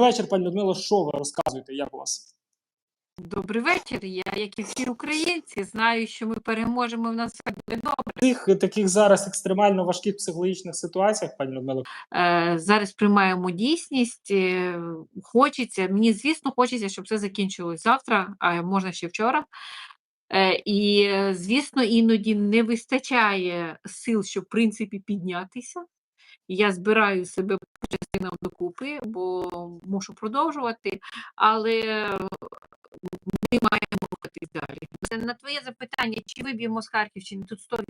вечір, пані Людмило. Що ви розказуєте? Як у вас? Добрий вечір. Я, як і всі українці, знаю, що ми переможемо. В нас все буде добре. В цих таких зараз екстремально важких психологічних ситуаціях, пані Людмило, Е, зараз приймаємо дійсність. Е, хочеться, мені звісно, хочеться, щоб це закінчилось завтра, а можна ще вчора. Е, і, е, звісно, іноді не вистачає сил, щоб в принципі піднятися. Я збираю себе по частинам докупи, бо мушу продовжувати, але ми маємо рухатись далі. Це на твоє запитання, чи виб'ємо з Харківщини тут 100%,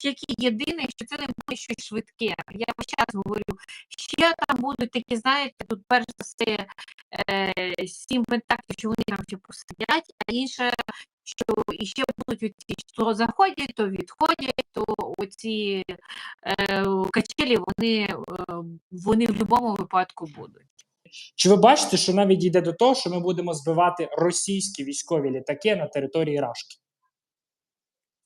тільки єдине, що це не буде щось швидке. Я весь час говорю, ще там будуть такі, знаєте, тут перш за все е, сім пентаклів, що вони там ще посидять, а інше, що і ще будуть оці, то заходять, то відходять, то оці е, качелі, вони, е, вони в будь-якому випадку будуть. чи ви бачите, що навіть йде до того, що ми будемо збивати російські військові літаки на території Рашки?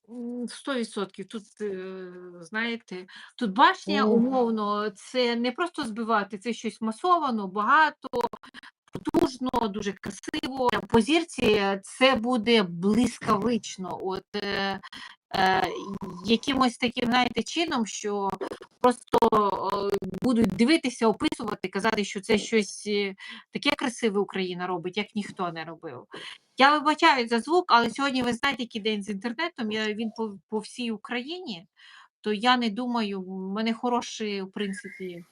М, 100%. Тут, е, знаєте, тут башня, умовно, це не просто збивати, це щось масовано, багато, потужно, дуже красиво. По зірці це буде блискавично. От якимось таким, знаєте, чином, що просто будуть дивитися, описувати, казати, що це щось е, таке красиве Україна робить, як ніхто не робив. Я вибачаю за звук, але сьогодні ви знаєте, який день з інтернетом. Я, він по, по всій Україні, то я не думаю, в мене хороший, в принципі,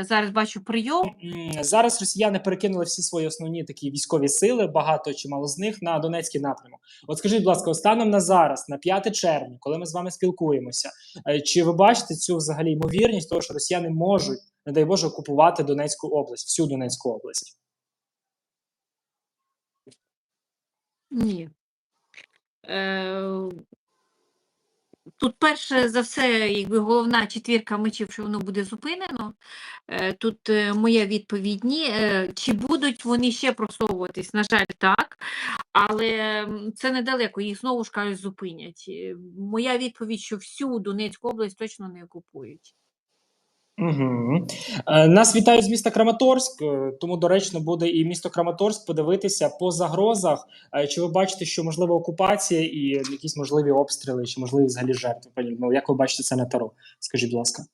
зараз бачу прийом. Зараз росіяни перекинули всі свої основні такі військові сили, багато чи мало з них на Донецький напрямок. От скажіть, будь ласка, станом на зараз, на 5 червня, коли ми з вами спілкуємося, е, чи ви бачите цю взагалі ймовірність того, що росіяни можуть, не дай Боже, окупувати Донецьку область, всю Донецьку область? Ні. Е, Тут перше за все, якби головна четвірка мечів, що воно буде зупинено. Е, Тут е, моя відповідь ні. Е, Чи будуть вони ще просовуватись? На жаль, так. Але це недалеко, їх знову ж кажуть, зупинять. Моя відповідь, що всю Донецьку область точно не окупують. Угу. Нас вітають з міста Краматорськ, е, тому доречно буде і місто Краматорськ подивитися по загрозах. Е, Чи ви бачите, що можлива окупація і якісь можливі обстріли, чи можливі взагалі жертви? Пані Людмило, як ви бачите це на таро? Скажіть, будь ласка.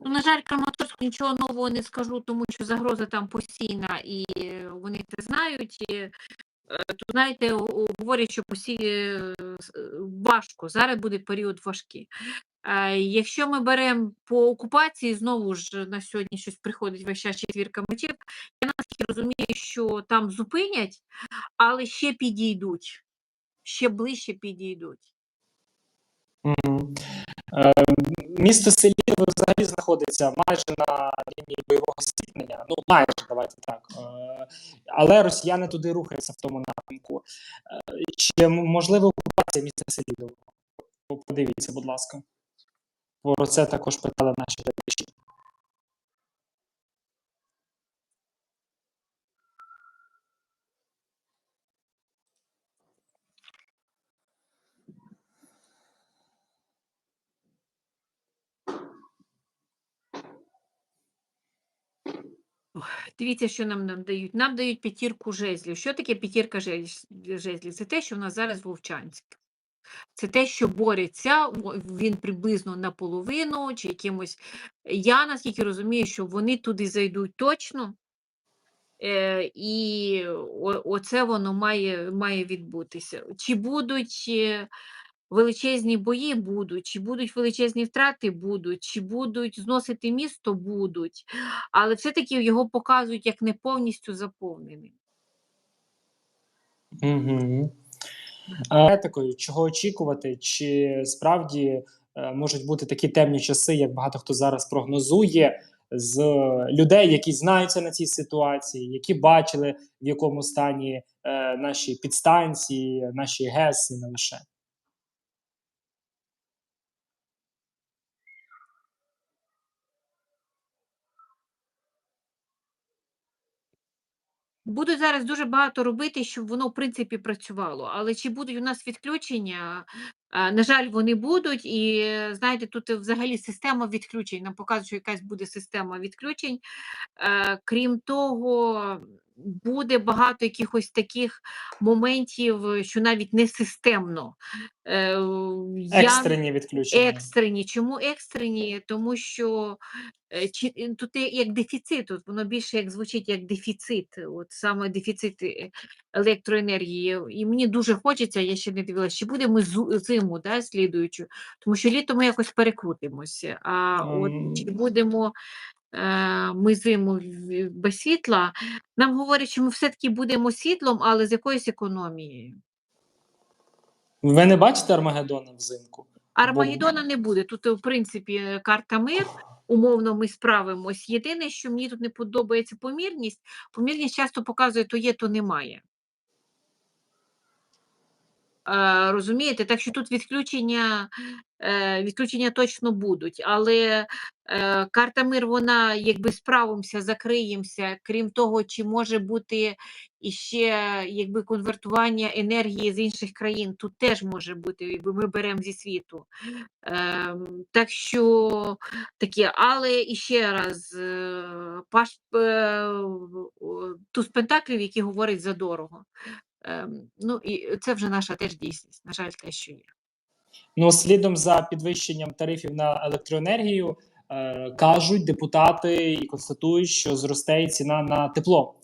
Ну, на жаль, Краматорську нічого нового не скажу, тому що загроза там постійна і вони це знають. І, то, знаєте, говорять, що посі... е, е, важко, зараз буде період важкий. Е, Якщо ми беремо по окупації, знову ж на сьогодні щось приходить час четвірка мечів, я наскільки розумію, що там зупинять, але ще підійдуть, ще ближче підійдуть. Мгм. Е, Місто Селідово взагалі знаходиться майже на лінії бойового зіткнення. Ну, майже давайте так. Е, Але росіяни туди рухаються в тому напрямку. Е, Чи можлива окупація міста Селідово? Подивіться, будь ласка. Про це також питали наші глядачі. Дивіться, що нам, нам дають. Нам дають п'ятірку жезлів. Що таке п'ятірка жез- жезлів? Це те, що в нас зараз Вовчанськ. Це те, що бореться, він приблизно наполовину чи якимось. Я наскільки розумію, що вони туди зайдуть точно. Е, і оце воно має, має відбутися. Чи будуть е, величезні бої? Будуть, чи будуть величезні втрати? Будуть, чи будуть зносити місто? Будуть. Але все-таки його показують як не повністю заповненим. Угу. А такою, чого очікувати? Чи справді е, можуть бути такі темні часи, як багато хто зараз прогнозує, з людей, які знаються на цій ситуації, які бачили, в якому стані е, наші підстанції, наші ГЕС і не лише? Будуть зараз дуже багато робити, щоб воно в принципі працювало. Але чи будуть у нас відключення? Е, На жаль, вони будуть, і е, знаєте, тут взагалі система відключень. Нам показують, що якась буде система відключень. Е, Крім того, буде багато якихось таких моментів, що навіть не системно. Е, Екстрені відключення. Екстрені. Чому екстрені? Тому що е, чи, е, тут як дефіцит, от воно більше як звучить як дефіцит, от саме дефіцит е, електроенергії. І мені дуже хочеться, я ще не дивилася, чи будемо зиму да, слідуючу, тому що літо ми якось перекрутимося. А от чи Ем. будемо е, ми зиму без світла, нам говорять, що ми все-таки будемо світлом, але з якоюсь економією. Ви не бачите Армагеддона взимку? Армагеддона не буде. Тут, в принципі, е, карта мир. Умовно, ми справимось. Єдине, що мені тут не подобається помірність. Помірність часто показує, то є, то немає. Е, розумієте? Так що тут відключення, е, відключення точно будуть. Але е, карта мир, вона якби справимося, закриємося. Крім того, чи може бути іще якби конвертування енергії з інших країн, тут теж може бути, якби ми беремо зі світу. Ем, так що таке, але іще раз, паш, о, туз пентаклів, який говорить за дорого. Ем, ну і це вже наша теж дійсність, на жаль, те, що є. Ну, слідом за підвищенням тарифів на електроенергію е, кажуть депутати і констатують, що зросте ціна на тепло.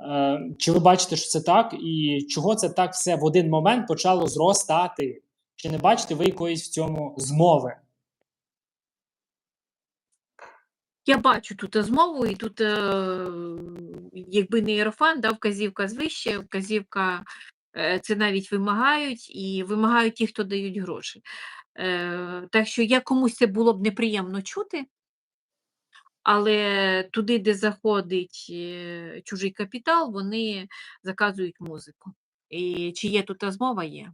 Е, чи ви бачите, що це так, і чого це так все в один момент почало зростати? Чи не бачите ви якоїсь в цьому змови? Я бачу тут змову, і тут, е, якби не Єрофан, да, вказівка звище, вказівка е, це навіть вимагають, і вимагають ті, хто дають гроші. Е, так що я комусь це було б неприємно чути, але туди, де заходить чужий капітал, вони заказують музику. І чи є тут змова? Є.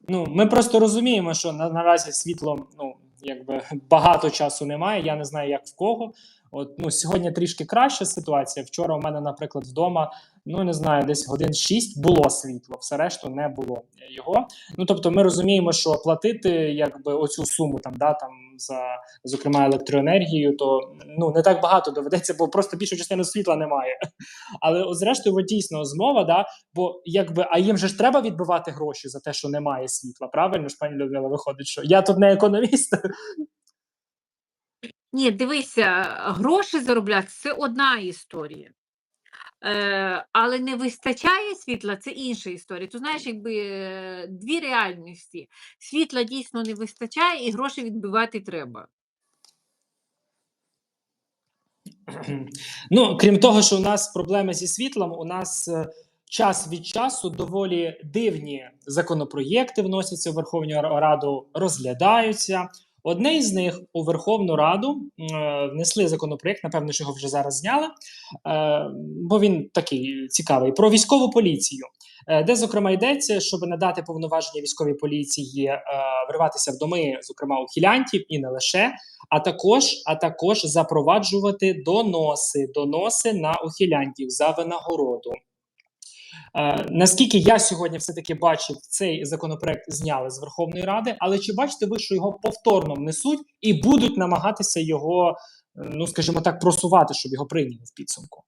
Ну, ми просто розуміємо, що на, наразі світло ну, якби багато часу немає. Я не знаю, як в кого. От ну сьогодні трішки краща ситуація. Вчора у мене, наприклад, вдома, ну не знаю, десь годин 6 було світло, все решту не було його. Ну тобто, ми розуміємо, що платити якби оцю суму там, да, там за зокрема електроенергію, то ну не так багато доведеться, бо просто більшу частину світла немає. Але от, зрештою, от, дійсно змова, да, бо якби а їм же ж треба відбивати гроші за те, що немає світла. Правильно ж, пані Людмила, виходить, що я тут не економіст. Ні, дивися, гроші заробляти це одна історія. Е, але не вистачає світла, це інша історія. Ти знаєш, якби е, дві реальності. Світла дійсно не вистачає, і гроші відбивати треба. Ну, крім того, що у нас проблеми зі світлом, у нас е, час від часу доволі дивні законопроєкти вносяться в Верховну Раду, розглядаються. Одне із них у Верховну Раду е, внесли законопроєкт, напевно, що його вже зараз зняли, е, бо він такий цікавий про військову поліцію, е, де зокрема йдеться, щоб надати повноваження військовій поліції е, вриватися в доми, зокрема ухилянтів, і не лише, а також, а також запроваджувати доноси, доноси на ухилянтів за винагороду. Е, наскільки я сьогодні все-таки бачив, цей законопроект зняли з Верховної Ради, але чи бачите ви, що його повторно внесуть і будуть намагатися його, е, ну скажімо так, просувати, щоб його прийняли в підсумку?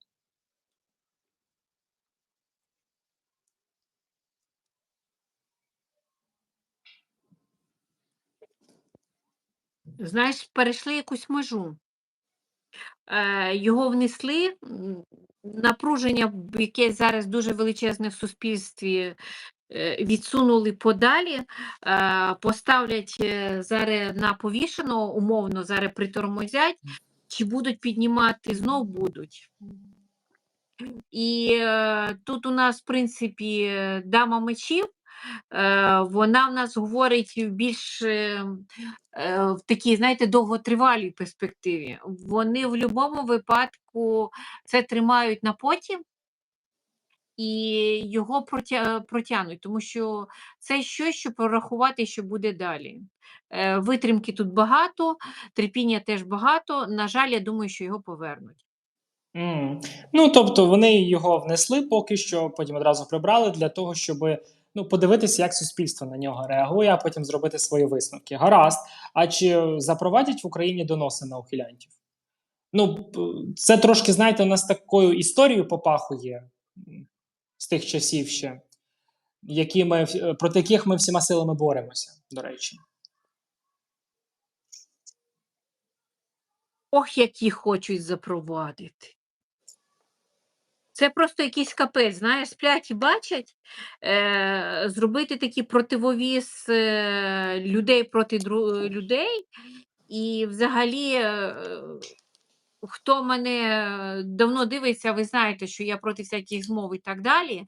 Знаєш, перейшли якусь межу. Е, його внесли, напруження, яке зараз дуже величезне в суспільстві, е, відсунули подалі, е, поставлять зараз на повішеного, умовно, зараз притормозять, чи будуть піднімати, знов будуть. І тут у нас, в принципі, дама мечів, вона в нас говорить більш е, е, в такій, знаєте, довготривалій перспективі. Вони в будь-якому випадку це тримають на потім і його протягнуть, тому що це щось, що прорахувати, що буде далі. Е, Витримки тут багато, терпіння теж багато. На жаль, я думаю, що його повернуть. М. Ну тобто вони його внесли поки що, потім одразу прибрали для того, щоб ну, подивитися, як суспільство на нього реагує, а потім зробити свої висновки. Гаразд. А чи запровадять в Україні доноси на ухилянтів? Ну, це трошки, знаєте, у нас такою історією попахує з тих часів ще, які ми, проти яких ми всіма силами боремося, до речі. Ох, які хочуть запровадити. Це просто якийсь капець, знаєш, сплять і бачать, е, зробити такий противовіз е, людей проти дру- людей. І взагалі, е, хто мене давно дивиться, ви знаєте, що я проти всяких змов і так далі.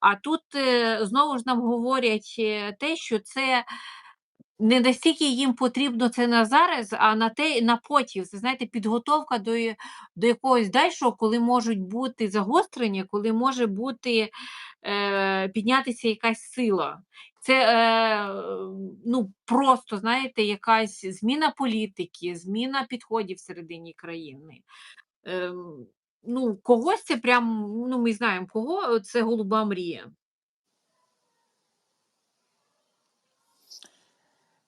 А тут е, знову ж нам говорять е, те, що це не настільки їм потрібно це на зараз, а на те на потім. Це знаєте, підготовка до, до якогось дальшого, коли можуть бути загострення, коли може бути е, піднятися якась сила. Це е, ну, просто, знаєте, якась зміна політики, зміна підходів всередині країни. Е, ну, когось це прям, ну, ми знаємо, кого це голуба мрія.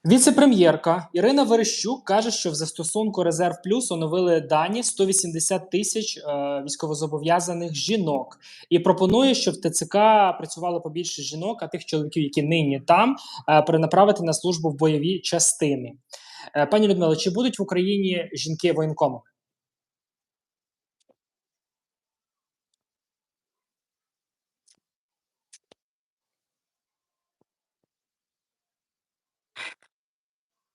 Віце-прем'єрка Ірина Верещук каже, що в застосунку Резерв Плюс оновили дані 180 тисяч е, військовозобов'язаних жінок і пропонує, щоб в ТЦК працювало побільше жінок, а тих чоловіків, які нині там, е, перенаправити на службу в бойові частини. Е, пані Людмила, чи будуть в Україні жінки воєнкомами?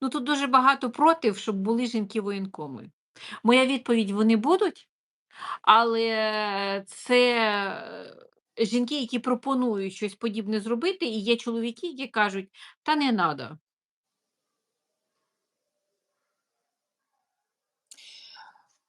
Ну, тут дуже багато проти, щоб були жінки-воєнкоми. Моя відповідь: вони будуть, але це е, жінки, які пропонують щось подібне зробити, і є чоловіки, які кажуть, та не треба.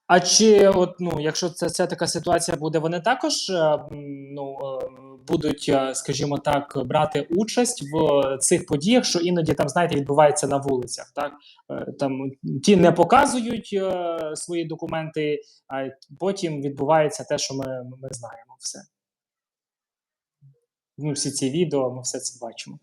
А чи от ну, якщо це, ця така ситуація буде, вони також е, ну е, будуть, е, скажімо так, брати участь в цих подіях, що іноді там, знаєте, відбувається на вулицях. Так Е, там ті не показують е, свої документи, а потім відбувається те, що ми, ми знаємо все. Ну, всі ці відео, ми все це бачимо.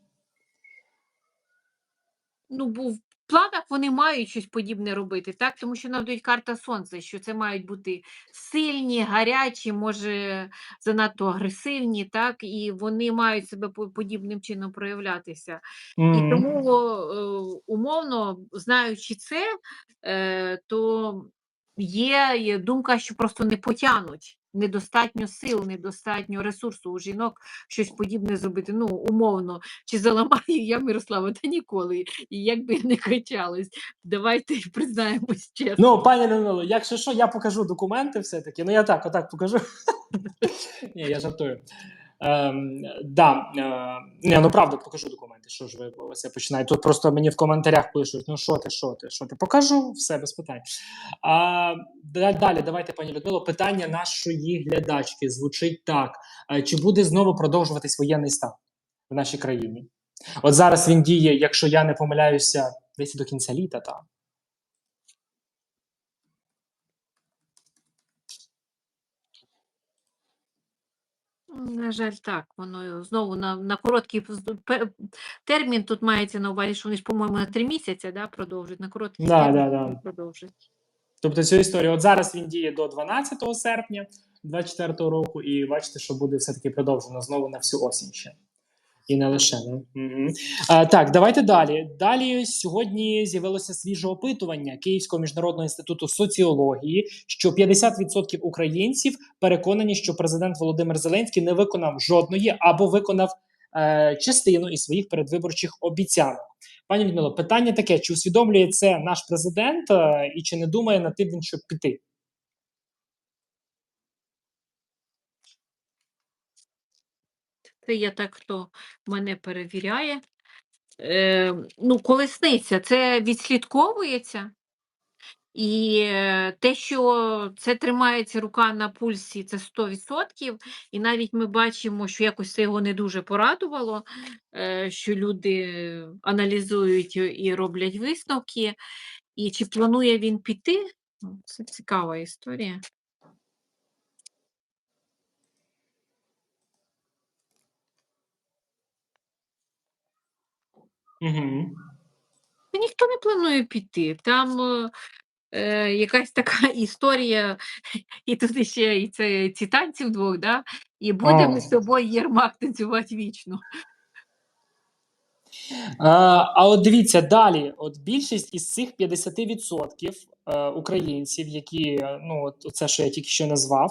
Ну, бо в планах вони мають щось подібне робити, так? Тому що нам дають карта сонця, що це мають бути сильні, гарячі, може занадто агресивні, так, і вони мають себе подібним чином проявлятися. І тому, умовно, знаючи це, е, то є, думка, що просто не потягнуть. Недостатньо сил, недостатньо ресурсу у жінок щось подібне зробити. Ну, умовно, чи заламаю я Мирослава, та ніколи. І як би я не кричалась, давайте признаємось чесно. Ну, пані Людмило, якщо що, я покажу документи все-таки. Ну, я так, отак покажу. Ні, я жартую. Ем, да, е, ні, ну правда, покажу документи. Що ж ви це починаєте? Тут просто мені в коментарях пишуть: ну що ти, що ти, що ти? Покажу все без питань. А, далі, давайте, пані Людмило, питання нашої глядачки звучить так: Е, чи буде знову продовжуватись воєнний стан в нашій країні? От зараз він діє, якщо я не помиляюся, десь до кінця літа, так. На жаль, так, воно знову на, на короткий термін тут мається на увазі, що вони ж, по-моєму, на три місяці да, продовжують, на короткий Да, термін да, да. продовжують. Тобто цю історію, от зараз він діє до 12 серпня 2024 року, і бачите, що буде все-таки продовжено знову на всю осінь ще. І не лише. Мгм. А, так, давайте далі. Далі сьогодні з'явилося свіже опитування Київського міжнародного інституту соціології, що 50% українців переконані, що президент Володимир Зеленський не виконав жодної або виконав е, частину із своїх передвиборчих обіцянок. Пані Людмило, питання таке: чи усвідомлює це наш президент е, і чи не думає над тим, він, щоб піти? Це я так, хто мене перевіряє. Е, ну, колесниця, це відслідковується. І е, те, що це тримається рука на пульсі, це 100%. І навіть ми бачимо, що якось це його не дуже порадувало, е, що люди аналізують і роблять висновки. І чи планує він піти? Ну, Це цікава історія. Угу. Ніхто не планує піти. Там е, е, якась така історія, і тут ще і це ці танці вдвох, да? і будемо О. з тобою Єрмак танцювати вічно. А, а от дивіться далі: от більшість із цих 50% е, українців, які е, ну це, що я тільки що назвав,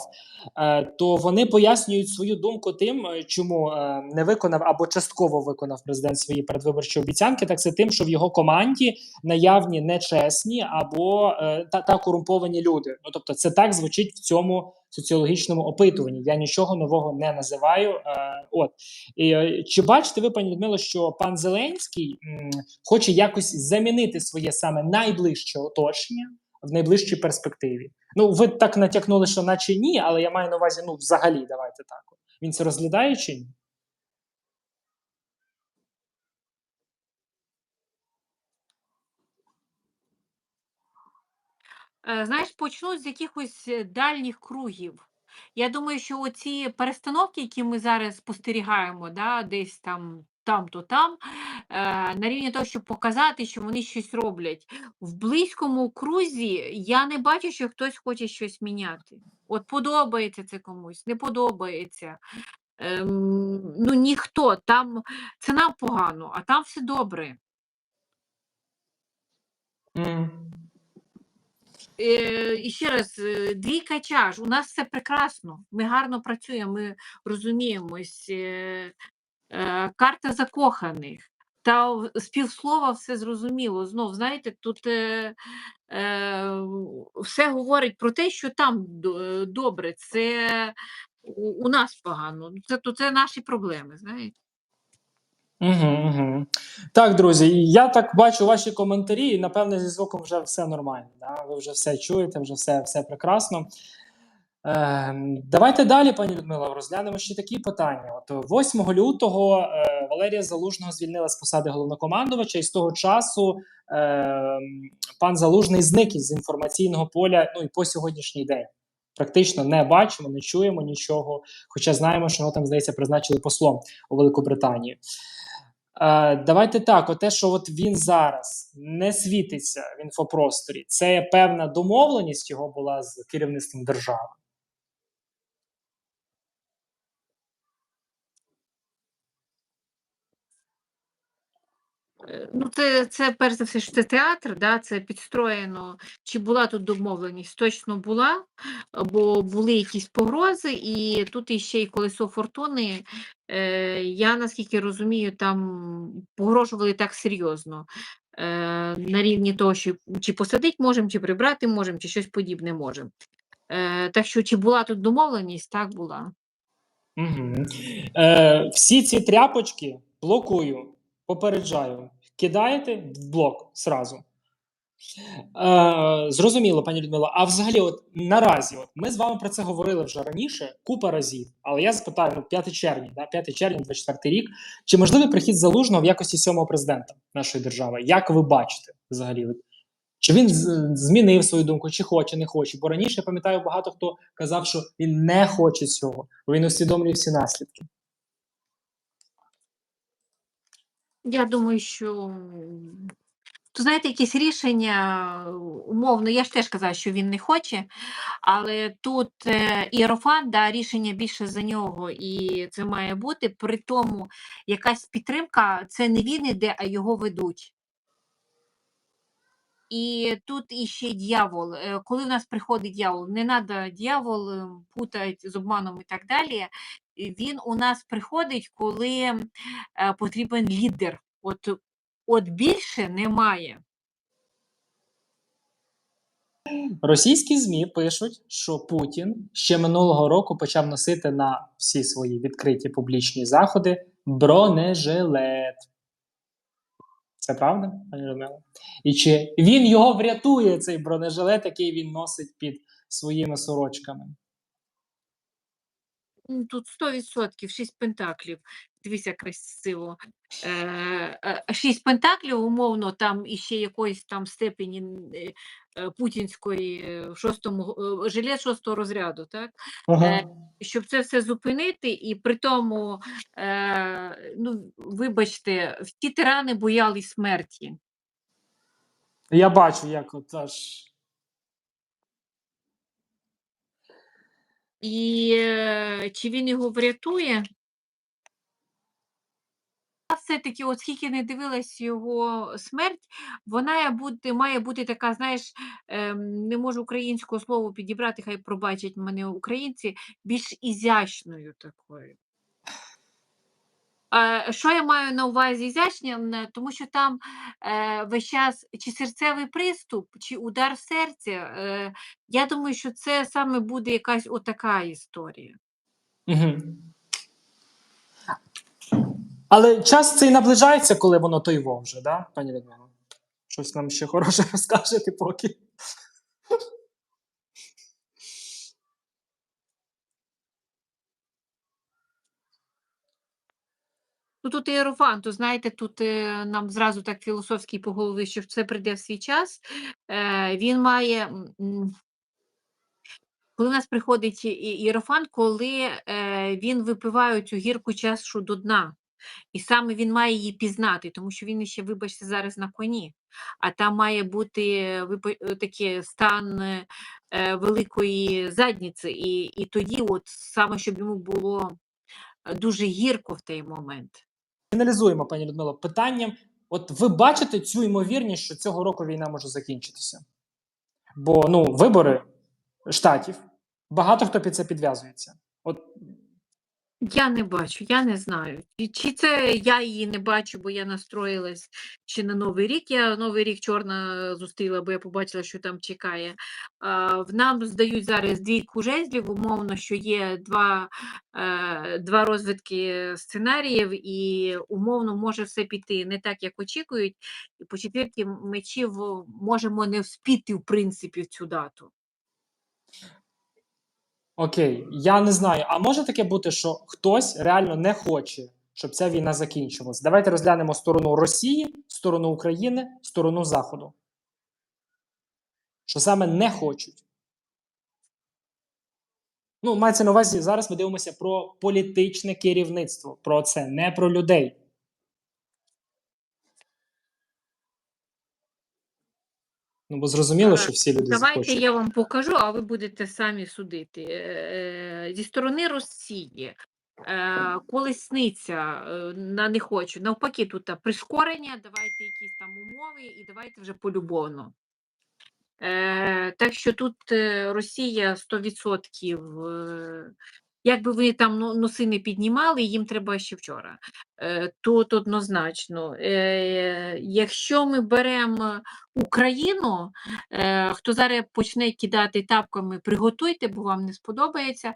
е, то вони пояснюють свою думку тим, е, чому е, не виконав або частково виконав президент свої передвиборчі обіцянки. Так це тим, що в його команді наявні нечесні або е, та, та корумповані люди. Ну тобто, це так звучить в цьому соціологічному опитуванні. Я нічого нового не називаю. Е, от і, е, чи бачите ви, пані Людмило, що пан Зеленський м, хоче якось замінити своє саме найближче оточення в найближчій перспективі? Ну, ви так натякнули, що наче ні, але я маю на увазі, ну, взагалі, давайте так. Він це розглядає чи ні? Е, Знаєш, почнуть з якихось е, дальніх кругів. Я думаю, що оці перестановки, які ми зараз спостерігаємо, да, десь там, там то там, е, на рівні того, щоб показати, що вони щось роблять. В близькому крузі я не бачу, що хтось хоче щось міняти. От подобається це комусь, не подобається. Ем, ну ніхто там це нам погано, а там все добре. Е, і ще раз, е, двійка чаш. У нас все прекрасно. Ми гарно працюємо, ми розуміємось. Е, карта закоханих. Та в- з півслова все зрозуміло. Знов, знаєте, тут е, е, все говорить про те, що там е, добре, це у, у нас погано. Це, то це наші проблеми, знаєте. Угу, угу. Так, друзі, я так бачу ваші коментарі, і напевне зі звуком вже все нормально. Да? Ви вже все чуєте, вже все, все прекрасно. Ем, давайте далі, пані Людмила, розглянемо ще такі питання. От 8 лютого е, Валерія Залужного звільнила з посади головнокомандувача, і з того часу е, пан Залужний зник із інформаційного поля ну і по сьогоднішній день. Практично не бачимо, не чуємо нічого. Хоча знаємо, що його там, здається, призначили послом у Великобританію. Е, давайте так: от те, що от він зараз не світиться в інфопросторі, це певна домовленість його була з керівництвом держави. Ну, це, це перш за все, що це театр, да, це підстроєно. Чи була тут домовленість? Точно була, бо були якісь погрози, і тут іще й колесо фортуни. Е, я наскільки розумію, там погрожували так серйозно. Е, на рівні того, що чи посадити можемо, чи прибрати можемо, чи щось подібне можемо. Е, так що, чи була тут домовленість? Так була. Угу. Е, всі ці тряпочки блокую, попереджаю. Кидаєте в блок зразу. Е, зрозуміло, пані Людмила. А взагалі, от наразі, от ми з вами про це говорили вже раніше, купа разів. Але я запитаю, ну, 5 червня, да, 5 червня, 24 рік. Чи можливий прихід залужного в якості сьомого президента нашої держави? Як ви бачите взагалі? Чи він змінив свою думку, чи хоче, не хоче? Бо раніше я пам'ятаю, багато хто казав, що він не хоче цього, бо він усвідомлює всі наслідки. Я думаю, що то знаєте, якісь рішення е, умовно, я ж теж казала, що він не хоче, але тут е, Іерофант, да, рішення більше за нього, і це має бути. При тому якась підтримка це не він іде, а його ведуть. І тут іще дьявол. Е, Коли в нас приходить дьявол, не треба дьявол е, путати з обманом і так далі. Він у нас приходить, коли е, потрібен лідер. От, от більше немає. Російські ЗМІ пишуть, що Путін ще минулого року почав носити на всі свої відкриті публічні заходи бронежилет. Це правда, пані Людмила? І чи він його врятує, цей бронежилет, який він носить під своїми сорочками? Тут 100%, 6 пентаклів. Дивіться, красиво. Е, е, 6 пентаклів, умовно, там іще якоїсь там степені е, е, путінської е, шостому е, жилет шостого розряду, так? Ага. Щоб це все зупинити, і при тому, е, ну, вибачте, всі тирани боялись смерті. Я бачу, як от аж. І е, чи він його врятує? Все-таки, оскільки не дивилась його смерть, вона бути, має бути така, знаєш, ем, не можу українського слова підібрати, хай пробачать мене українці, більш ізящною такою. Е, Що я маю на увазі ізячним? Е, Тому що там е, весь час чи серцевий приступ, чи удар серця. Е, я думаю, що це саме буде якась отака історія. Угу. Але час цей наближається, коли воно той вже, да, пані Людмила? Щось нам ще хороше розкажете поки. Ну, тут іерофант, то знаєте, тут е, нам зразу так філософський по голові, що це прийде в свій час. Е, він має. Коли в нас приходить і- коли е, він випиває цю гірку чашу до дна. І саме він має її пізнати, тому що він ще, вибачте, зараз на коні. А там має бути е, такий стан е, е, великої задніці. І, і тоді, от саме щоб йому було е, дуже гірко в той момент. Фіналізуємо, пані Людмило, питанням: от ви бачите цю ймовірність, що цього року війна може закінчитися? Бо ну, вибори штатів, багато хто під це підв'язується. От Я не бачу, я не знаю. Чи це я її не бачу, бо я настроїлась ще на Новий рік. Я Новий рік чорна зустріла, бо я побачила, що там чекає. А, в нам здають зараз двійку жезлів, умовно, що є два, е, два розвитки сценаріїв, і умовно може все піти не так, як очікують. І по четвірті мечів можемо не вспіти, в принципі, в цю дату. Окей, я не знаю. А може таке бути, що хтось реально не хоче, щоб ця війна закінчилась? Давайте розглянемо сторону Росії, сторону України, сторону Заходу. Що саме не хочуть. Ну, мається на увазі, зараз ми дивимося про політичне керівництво, про це, не про людей. Ну, бо зрозуміло, що всі люди Давайте захочуть. я вам покажу, а ви будете самі судити. Е, е, Зі сторони Росії е, колесниця на не хочу. Навпаки, тут прискорення, давайте якісь там умови і давайте вже полюбовно. Так що тут Росія 100%, е, як би ви там ну, носи не піднімали, їм треба ще вчора. Е, тут однозначно. Е, якщо ми беремо Україну, е, хто зараз почне кидати тапками, приготуйте, бо вам не сподобається.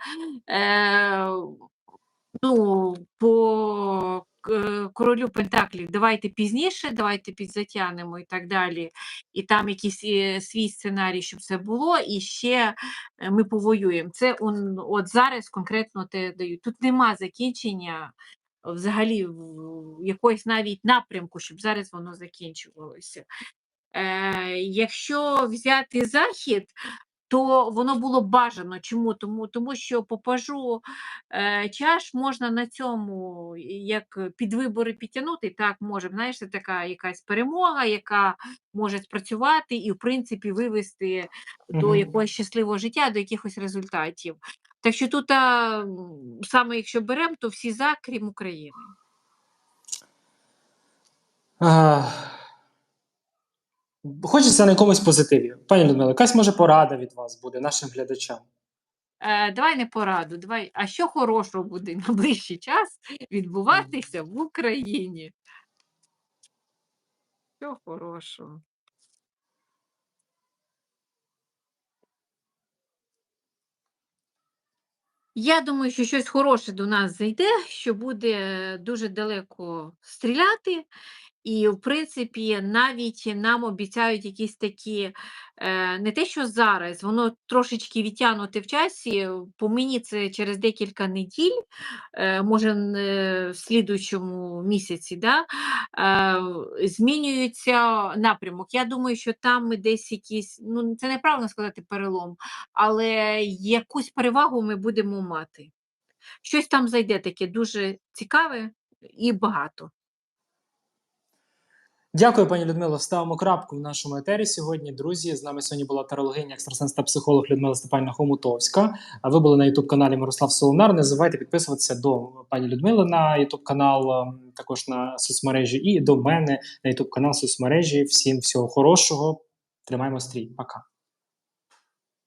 Ну, по королю Пентаклів давайте пізніше, давайте підзатягнемо і так далі. І там якийсь е, свій сценарій, щоб це було, і ще е, ми повоюємо. Це он, от зараз конкретно те дають. Тут нема закінчення взагалі в- якоїсь навіть напрямку, щоб зараз воно закінчувалося. Е, якщо взяти захід, то воно було бажано. Чому? Тому, тому що по пажу е, чаш можна на цьому як під вибори підтягнути. Так, може, знаєш, це така якась перемога, яка може спрацювати і, в принципі, вивести до якогось щасливого життя, до якихось результатів. Так що тут, а, саме якщо беремо, то всі за, крім України. А, Хочеться на якомусь позитиві. Пані Людмила, якась може порада від вас буде нашим глядачам. Е, давай не пораду, давай. А що хорошого буде на ближчий час відбуватися в Україні? Що хорошого? Я думаю, що щось хороше до нас зайде, що буде дуже далеко стріляти, І, в принципі, навіть нам обіцяють якісь такі, е, не те, що зараз, воно трошечки відтягнуте в часі. По мені це через декілька неділь, е, може, е, в слідуючому місяці, да, змінюється напрямок. Я думаю, що там ми десь якісь, ну це неправильно сказати перелом, але якусь перевагу ми будемо мати. Щось там зайде таке дуже цікаве і багато. Дякую, пані Людмило. Ставимо крапку в нашому етері сьогодні. Друзі, з нами сьогодні була тарологиня, екстрасенс та психолог Людмила Степанівна Хомутовська. А ви були на ютуб каналі Мирослав Солонар. Не забувайте підписуватися до пані Людмили на ютуб канал, ем, також на соцмережі, і до мене на ютуб канал соцмережі. Всім всього хорошого. Тримаємо стрій. Пока.